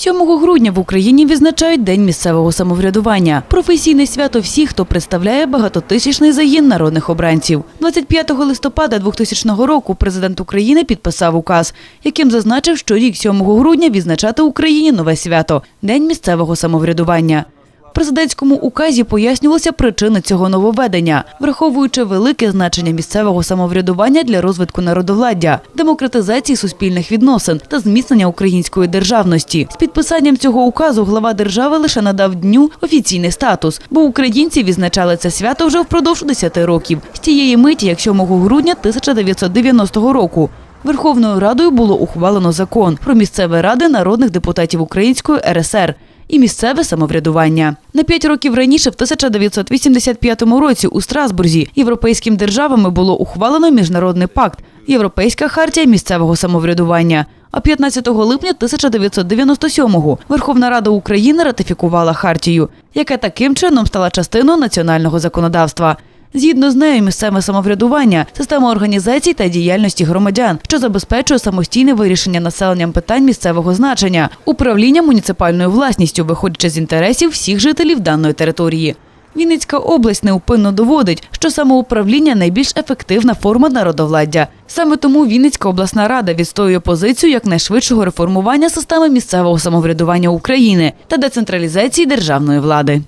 7 грудня в Україні відзначають День місцевого самоврядування. Професійне свято всіх, хто представляє багатотисячний загін народних обранців. 25 листопада 2000 року президент України підписав указ, яким зазначив, що рік 7 грудня відзначати Україні нове свято День місцевого самоврядування. Президентському указі пояснювалися причини цього нововведення, враховуючи велике значення місцевого самоврядування для розвитку народовладдя, демократизації суспільних відносин та зміцнення української державності. З підписанням цього указу глава держави лише надав дню офіційний статус, бо українці відзначали це свято вже впродовж 10 років. З тієї миті, як 7 грудня 1990 року. Верховною Радою було ухвалено закон про місцеві ради народних депутатів Української РСР і місцеве самоврядування. На п'ять років раніше, в 1985 році, у Страсбурзі європейськими державами було ухвалено міжнародний пакт Європейська хартія місцевого самоврядування. А 15 липня 1997-го Верховна Рада України ратифікувала хартію, яка таким чином стала частиною національного законодавства. Згідно з нею, місцеве самоврядування система організацій та діяльності громадян, що забезпечує самостійне вирішення населенням питань місцевого значення, управління муніципальною власністю, виходячи з інтересів всіх жителів даної території. Вінницька область неупинно доводить, що самоуправління найбільш ефективна форма народовладдя. Саме тому Вінницька обласна рада відстоює позицію якнайшвидшого реформування системи місцевого самоврядування України та децентралізації державної влади.